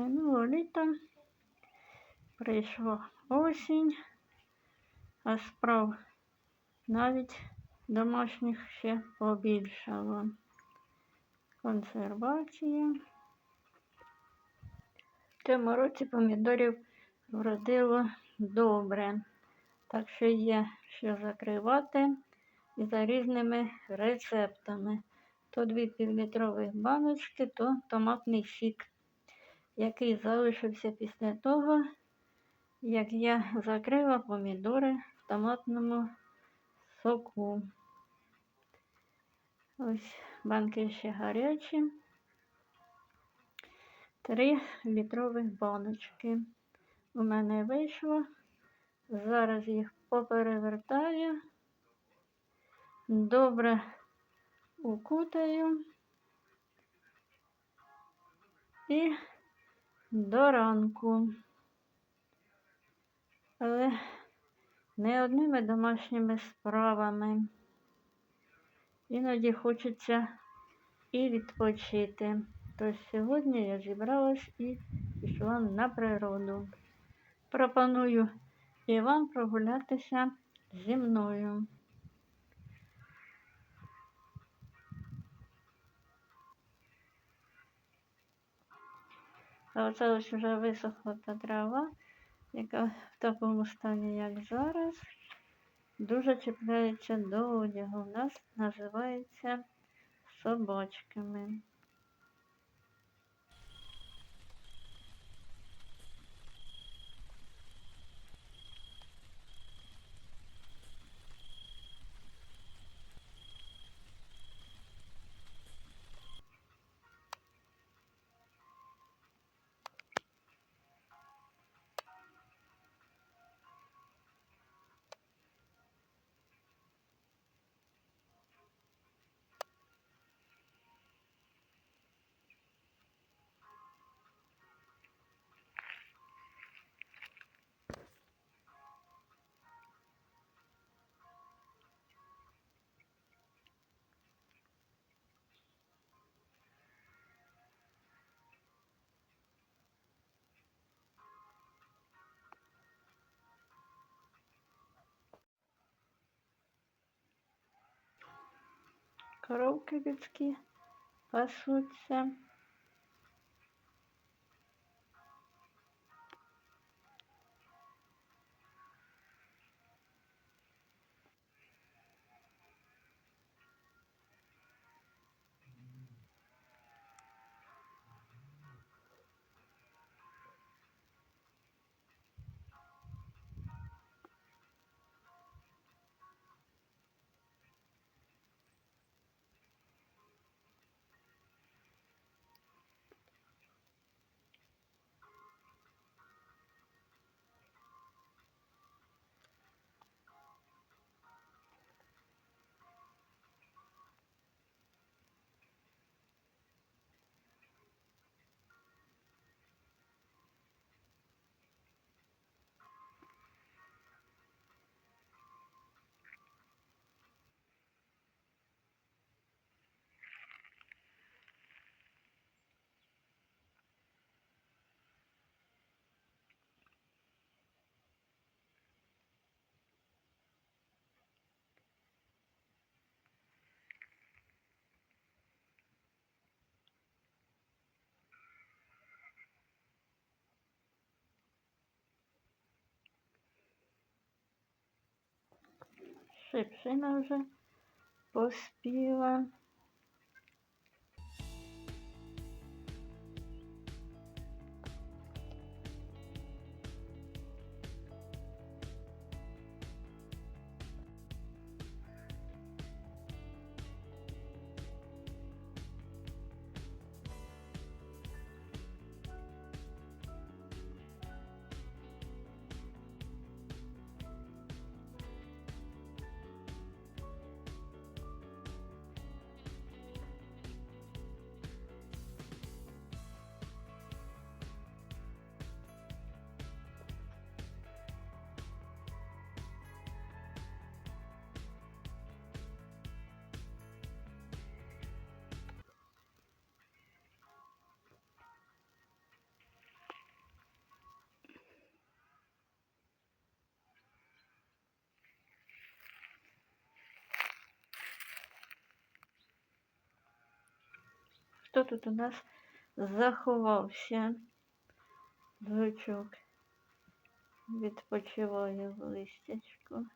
Минуло літо, прийшла осінь, а справ навіть домашніх ще побільшало. Консервація. В цьому році помідорів вродило добре, так що є що закривати і за різними рецептами. То дві півлітрових баночки, то томатний сік, який залишився після того, як я закрила помідори в томатному соку. Ось банки ще гарячі. Три літрових баночки. У мене вийшло. Зараз їх поперевертаю. Добре укутаю і до ранку. Але не одними домашніми справами. Іноді хочеться і відпочити. Тож сьогодні я зібралась і пішла на природу. Пропоную і вам прогулятися зі мною. А ось вже висохла та трава, яка в такому стані, як зараз, дуже чіпляється до одягу. У нас називається собачками. Коровки людські пасуться. Шипшина вже поспіла. Хто тут у нас заховався? Жучок відпочиває в листячку.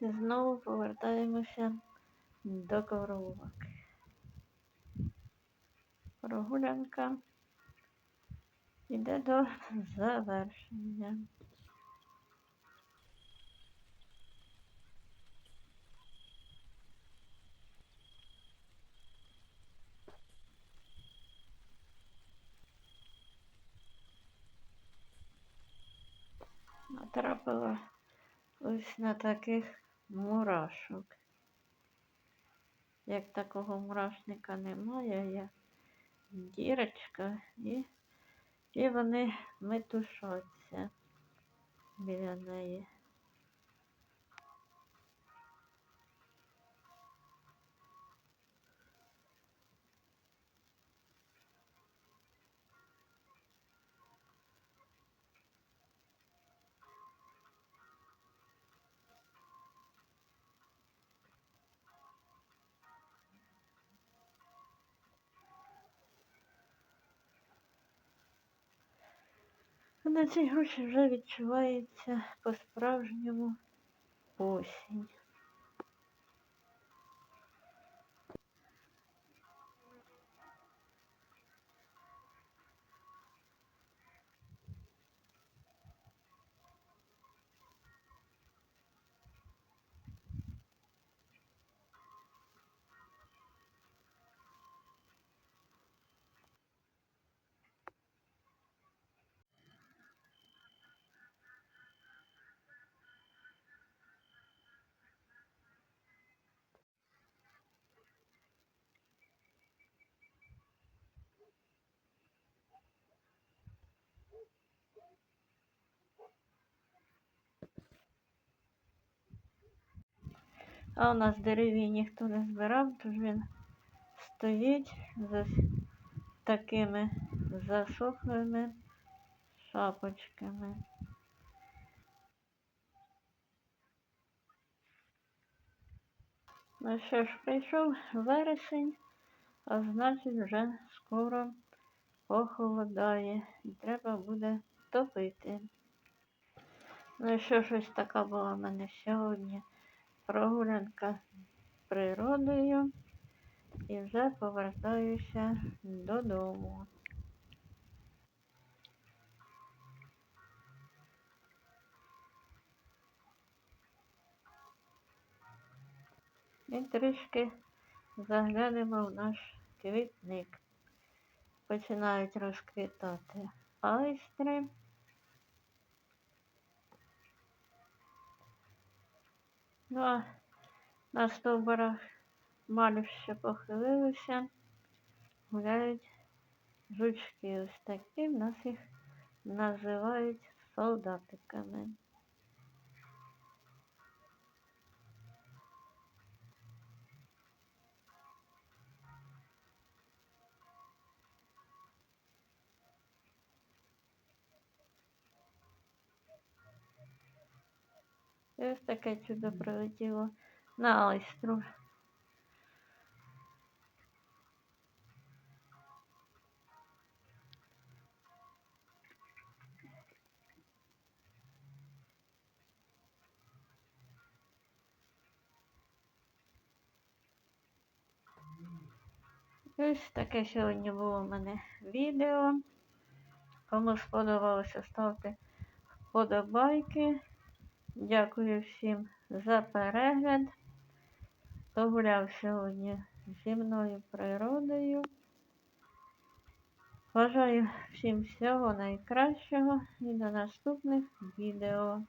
Знову повертаємося до ковровок. Прогулянка йде до завершення. натрапила ось на таких мурашок. Як такого мурашника немає, є дірочка і, і вони метушаться біля неї. На цій груші вже відчувається по-справжньому осінь. А у нас дереві ніхто не збирав, тож він стоїть з такими засохлими шапочками. Ну що ж, прийшов вересень, а значить вже скоро похолодає і треба буде топити. Ну що ж ось така була в мене сьогодні прогулянка природою і вже повертаюся додому. І трішки заглянемо в наш квітник. Починають розквітати айстри. Ну, а на стовбурах малів похилилися, гуляють жучки. Ось такі в нас їх називають солдатиками. І ось таке чудо прилетіло на айстру. Ось таке сьогодні було в мене відео. Кому сподобалося, ставте вподобайки. Дякую всім за перегляд. Хто гуляв сьогодні зі мною природою. Бажаю всім всього найкращого і до наступних відео.